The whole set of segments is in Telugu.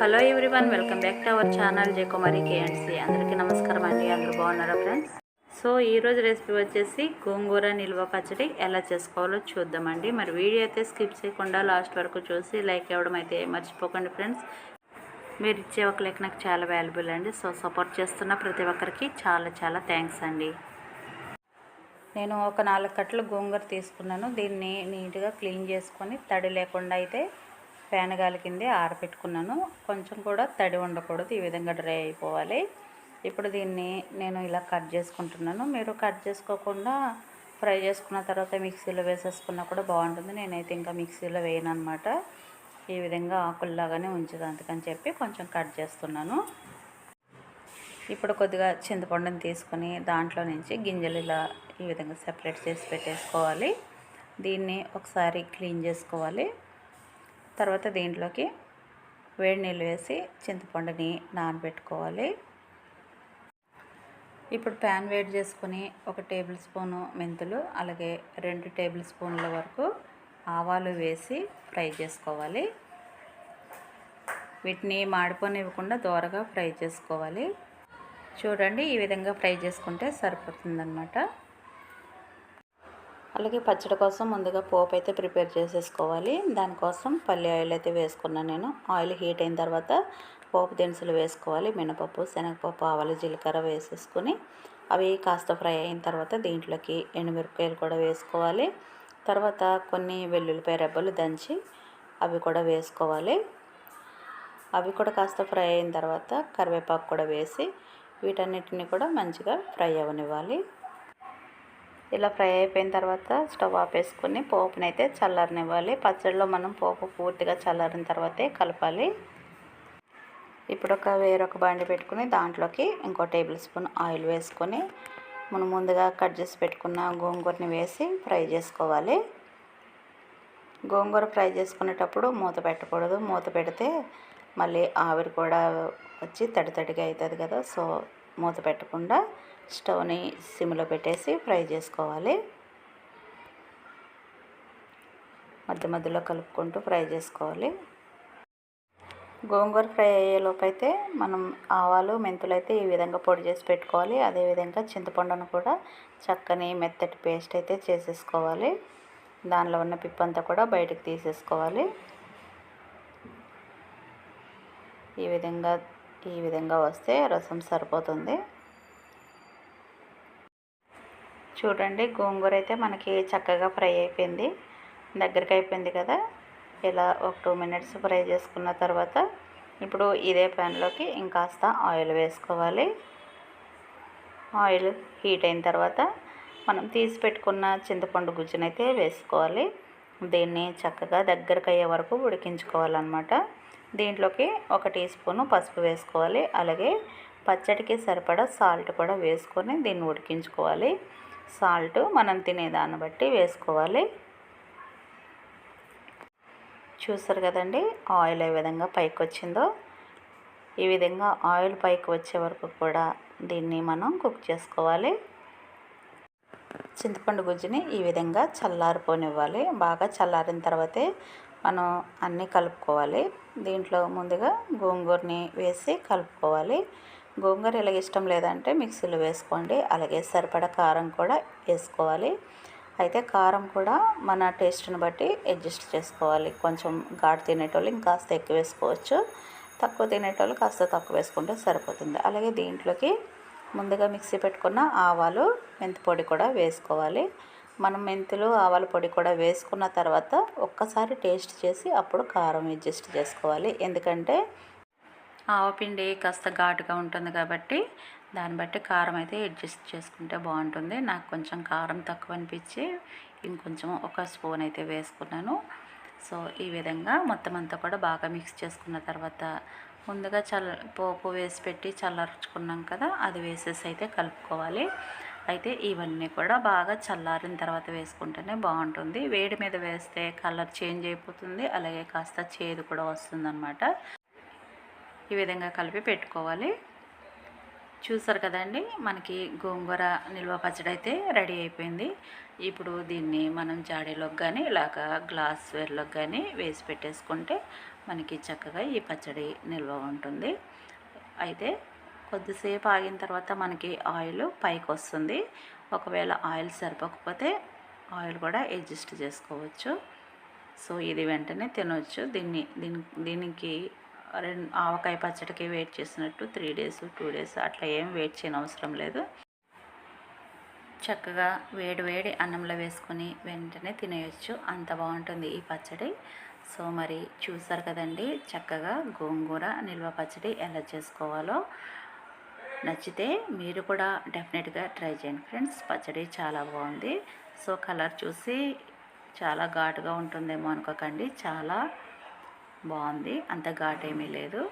Hello everyone welcome back to our channel J Kumari KNC అందరికీ నమస్కారం అండి అందరూ బాగున్నారా ఫ్రెండ్స్? సో ఈరోజు రెసిపీ వచ్చేసి గోంగూర నిల్వ పచ్చడి ఎలా చేసుకోవాలో చూద్దామండి. మరి వీడియో అయితే స్కిప్ చేయకుండా లాస్ట్ వరకు చూసి లైక్ ఇవ్వడం అయితే మర్చిపోకండి ఫ్రెండ్స్. మీరు ఇచ్చే ఒక లైక్ నాకు చాలా వాల్యుబుల్ అండి. సో సపోర్ట్ చేస్తున్న ప్రతి ఒక్కరికి చాలా చాలా థ్యాంక్స్ అండి. నేను ఒక నాలుగు కట్టలు గోంగూర తీసుకున్నాను. దీన్ని నీట్గా క్లీన్ చేసుకొని తడి లేకుండా అయితే ఫ్యాన్ గాలి కింద ఆరబెట్టుకున్నాను కొంచెం కూడా తడి ఉండకూడదు. ఈ విధంగా డ్రై అయిపోవాలి. ఇప్పుడు దీన్ని నేను ఇలా కట్ చేసుకుంటున్నాను. మీరు కట్ చేసుకోకుండా ఫ్రై చేసుకున్న తర్వాత మిక్సీలో వేసేసుకున్నా కూడా బాగుంటుంది. నేనైతే ఇంకా మిక్సీలో వేయను అనమాట ఈ విధంగా ఆకుల్లాగానే ఉంచదు అందుకని చెప్పి కొంచెం కట్ చేస్తున్నాను. ఇప్పుడు కొద్దిగా చింతపండుని తీసుకొని దాంట్లో నుంచి గింజలు ఇలా ఈ విధంగా సెపరేట్ చేసి పెట్టేసుకోవాలి. దీన్ని ఒకసారి క్లీన్ చేసుకోవాలి. తర్వాత దీంట్లోకి వేడి నీళ్ళు వేసి చింతపండుని నానబెట్టుకోవాలి. ఇప్పుడు ప్యాన్ వేడి చేసుకొని ఒక టేబుల్ స్పూను మెంతులు అలాగే రెండు టేబుల్ స్పూన్ల వరకు ఆవాలు వేసి ఫ్రై చేసుకోవాలి. వీటిని మాడిపోనివ్వకుండా దోరగా ఫ్రై చేసుకోవాలి. చూడండి ఈ విధంగా ఫ్రై చేసుకుంటే సరిపోతుందన్నమాట. అలాగే పచ్చడి కోసం ముందుగా పోపు అయితే ప్రిపేర్ చేసేసుకోవాలి. దానికోసం పల్లి ఆయిల్ అయితే వేసుకున్నాను నేను. ఆయిల్ హీట్ అయిన తర్వాత పోపు దినుసులు వేసుకోవాలి. మినపప్పు శనగపప్పు ఆవాలు జీలకర్ర వేసేసుకొని అవి కాస్త ఫ్రై అయిన తర్వాత దీంట్లోకి ఎండుమిరపకాయలు కూడా వేసుకోవాలి. తర్వాత కొన్ని వెల్లుల్లిపాయ రెబ్బలు దంచి అవి కూడా వేసుకోవాలి. అవి కూడా కాస్త ఫ్రై అయిన తర్వాత కరివేపాకు కూడా వేసి వీటన్నిటిని కూడా మంచిగా ఫ్రై అవ్వనివ్వాలి ఇలా ఫ్రై అయిపోయిన తర్వాత స్టవ్ ఆపేసుకొని పోపుని అయితే చల్లారనివ్వాలి. పచ్చడిలో మనం పోపు పూర్తిగా చల్లారిన తర్వాతే కలపాలి. ఇప్పుడు ఒక వేరొక బండి పెట్టుకుని దాంట్లోకి ఇంకో టేబుల్ స్పూన్ ఆయిల్ వేసుకొని మనం ముందుగా కట్ చేసి పెట్టుకున్న గోంగూరని వేసి ఫ్రై చేసుకోవాలి. గోంగూర ఫ్రై చేసుకునేటప్పుడు మూత పెట్టకూడదు. మూత పెడితే మళ్ళీ ఆవిరి కూడా వచ్చి తడి తడిగా అవుతుంది కదా. సో మూత పెట్టకుండా స్టవ్ని సిమ్లో పెట్టేసి ఫ్రై చేసుకోవాలి. మధ్య మధ్యలో కలుపుకుంటూ ఫ్రై చేసుకోవాలి. గోంగూర ఫ్రై అయ్యేలోపు అయితే మనం ఆవాలు మెంతులు అయితే ఈ విధంగా పొడి చేసి పెట్టుకోవాలి. అదేవిధంగా చింతపండును కూడా చక్కని మెత్తటి పేస్ట్ అయితే చేసేసుకోవాలి. దానిలో ఉన్న పిప్పంతా కూడా బయటకు తీసేసుకోవాలి. ఈ విధంగా ఈ విధంగా వస్తే రసం సరిపోతుంది. చూడండి గోంగూర అయితే మనకి చక్కగా ఫ్రై అయిపోయింది. దగ్గరికి అయిపోయింది కదా? ఇలా ఒక టూ మినిట్స్ ఫ్రై చేసుకున్న తర్వాత ఇప్పుడు ఇదే ప్యాన్లోకి ఇంకాస్త ఆయిల్ వేసుకోవాలి. ఆయిల్ హీట్ అయిన తర్వాత మనం తీసి పెట్టుకున్న చింతపండు గుజ్జునైతే వేసుకోవాలి. దీన్ని చక్కగా దగ్గరకు అయ్యే వరకు ఉడికించుకోవాలన్నమాట. దీంట్లోకి ఒక టీ స్పూను పసుపు వేసుకోవాలి. అలాగే పచ్చడికి సరిపడా సాల్ట్ కూడా వేసుకొని దీన్ని ఉడికించుకోవాలి. సాల్ట్ మనం తినేదాన్ని బట్టి వేసుకోవాలి. చూసారు కదండి ఆయిల్ ఏ విధంగా పైకి వచ్చిందో ఈ విధంగా ఆయిల్ పైకి వచ్చే వరకు కూడా దీన్ని మనం కుక్ చేసుకోవాలి. చింతపండు గుజ్జుని ఈ విధంగా చల్లారిపోనివ్వాలి. బాగా చల్లారిన తర్వాతే మనం అన్నీ కలుపుకోవాలి. దీంట్లో ముందుగా గోంగూరని వేసి కలుపుకోవాలి. గోంగూర ఎలాగ ఇష్టం లేదంటే మిక్సీలో వేసుకోండి. అలాగే సరిపడా కారం కూడా వేసుకోవాలి. అయితే కారం కూడా మన టేస్ట్ని బట్టి అడ్జస్ట్ చేసుకోవాలి. కొంచెం ఘాటు తినేటోళ్ళు ఇంకాస్త ఎక్కువ వేసుకోవచ్చు. తక్కువ తినేటోళ్ళు కాస్త తక్కువ వేసుకుంటే సరిపోతుంది. అలాగే దీంట్లోకి ముందుగా మిక్సీ పెట్టుకున్న ఆవాలు మెంతి పొడి కూడా వేసుకోవాలి. మనం మెంతులు ఆవాల పొడి కూడా వేసుకున్న తర్వాత ఒక్కసారి టేస్ట్ చేసి అప్పుడు కారం అడ్జస్ట్ చేసుకోవాలి. ఎందుకంటే ఆవపిండి కాస్త ఘాటుగా ఉంటుంది కాబట్టి దాన్ని బట్టి కారం అయితే అడ్జస్ట్ చేసుకుంటే బాగుంటుంది. నాకు కొంచెం కారం తక్కువ అనిపించి ఇంకొంచెం ఒక స్పూన్ అయితే వేసుకున్నాను. సో ఈ విధంగా మొత్తం అంతా కూడా బాగా మిక్స్ చేసుకున్న తర్వాత ముందుగా చల్ల పోపు వేసి పెట్టి చల్లార్చుకున్నాం కదా అది వేసేసి అయితే కలుపుకోవాలి. అయితే ఇవన్నీ కూడా బాగా చల్లారిన తర్వాత వేసుకుంటేనే బాగుంటుంది. వేడి మీద వేస్తే కలర్ చేంజ్ అయిపోతుంది. అలాగే కాస్త చేదు కూడా వస్తుందన్నమాట. ఈ విధంగా కలిపి పెట్టుకోవాలి. చూసారు కదండి మనకి గోంగూర నిల్వ పచ్చడి అయితే రెడీ అయిపోయింది. ఇప్పుడు దీన్ని మనం జాడీలోకి కానీ ఇలాగ గ్లాస్ వేర్లోకి కానీ వేసి పెట్టేసుకుంటే మనకి చక్కగా ఈ పచ్చడి నిల్వ ఉంటుంది. అయితే కొద్దిసేపు ఆగిన తర్వాత మనకి ఆయిల్ పైకి వస్తుంది ఒకవేళ ఆయిల్ సరిపోకపోతే ఆయిల్ కూడా అడ్జస్ట్ చేసుకోవచ్చు. సో ఇది వెంటనే తినవచ్చు దీన్ని దీని దీనికి రెండు ఆవకాయ పచ్చడికి వెయిట్ చేసినట్టు త్రీ డేస్ టూ డేస్ అట్లా ఏం వెయిట్ చేయని అవసరం లేదు. చక్కగా వేడి వేడి అన్నంలో వేసుకొని వెంటనే తినేయచ్చు. అంత బాగుంటుంది ఈ పచ్చడి. సో మరి చూసారు కదండి చక్కగా గోంగూర నిల్వ పచ్చడి ఎలా చేసుకోవాలో. నచ్చితే మీరు కూడా డెఫినెట్గా ట్రై చేయండి ఫ్రెండ్స్. పచ్చడి చాలా బాగుంది. సో కలర్ చూసి చాలా ఘాటుగా ఉంటుందేమో అనుకోకండి. చాలా బాగుంది. అంత ఘాట్ ఏమీ లేదు.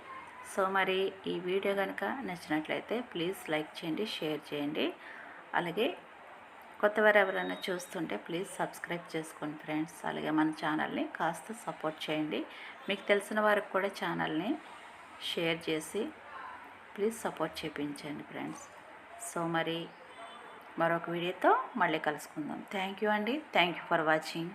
సో మరి ఈ వీడియో కనుక నచ్చినట్లయితే ప్లీజ్ లైక్ చేయండి షేర్ చేయండి. అలాగే కొత్తవారు ఎవరైనా చూస్తుంటే ప్లీజ్ సబ్స్క్రైబ్ చేసుకోండి ఫ్రెండ్స్. అలాగే మన ఛానల్ని కాస్త సపోర్ట్ చేయండి. మీకు తెలిసిన వారికి కూడా ఛానల్ని షేర్ చేసి ప్లీజ్ సపోర్ట్ చేయించండి ఫ్రెండ్స్. సో మరి మరొక వీడియోతో మళ్ళీ కలుసుకుందాం. థ్యాంక్ యూ అండి. Thank you for watching